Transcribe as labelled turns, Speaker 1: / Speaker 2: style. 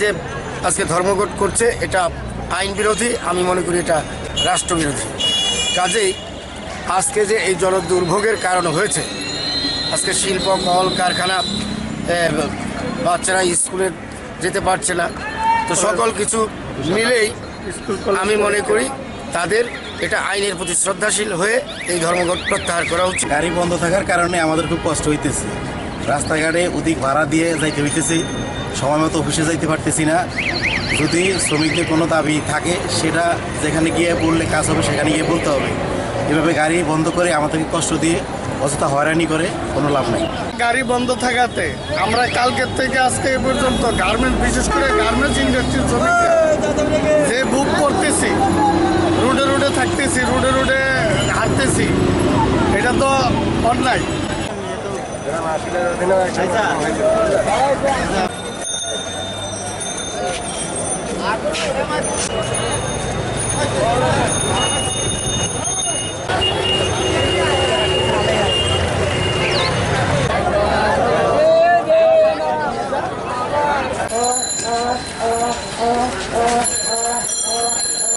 Speaker 1: যে আজকে ধর্মঘট করছে এটা আইন বিরোধী আমি মনে করি এটা রাষ্ট্রবিরোধী। কাজেই আজকে যে এই জল দুর্ভোগের কারণ হয়েছে, আজকে শিল্প, কল, কারখানা বাচ্চারা স্কুলে যেতে পারছে না, তো সকল কিছু মিলেই আমি মনে করি তাদের এটা আইনের প্রতি শ্রদ্ধাশীল হয়ে এই ধর্মঘট প্রত্যাহার করা উচিত।
Speaker 2: গাড়ি বন্ধ থাকার কারণে আমাদের খুব কষ্ট হইতেছে। রাস্তাঘাটে অধিক ভাড়া দিয়ে যাইতে হইতেছে, সময় মতো অফিসে যাইতে পারতেছি না। যদি শ্রমিকদের কোনো দাবি থাকে, সেটা যেখানে গিয়ে বললে কাজ হবে, সেখানে গিয়ে বলতে হবে। এভাবে গাড়ি বন্ধ করে আমাদেরকে কষ্ট দিয়ে অযথা হয়রানি করে, কোনো লাভ নেই।
Speaker 3: গাড়ি বন্ধ থাকাতে আমরা কালকের থেকে আজকে এ পর্যন্ত গার্মেন্ট বিশেষ করে গার্মেন্টস ইন্ডাস্ট্রির শ্রমিকরা যে বুক করতেছি, রোডে রোডে থাকতেছি, রোডে রোডে হাঁটতেছি, এটা তো অন্যায়। 어, 어. 어.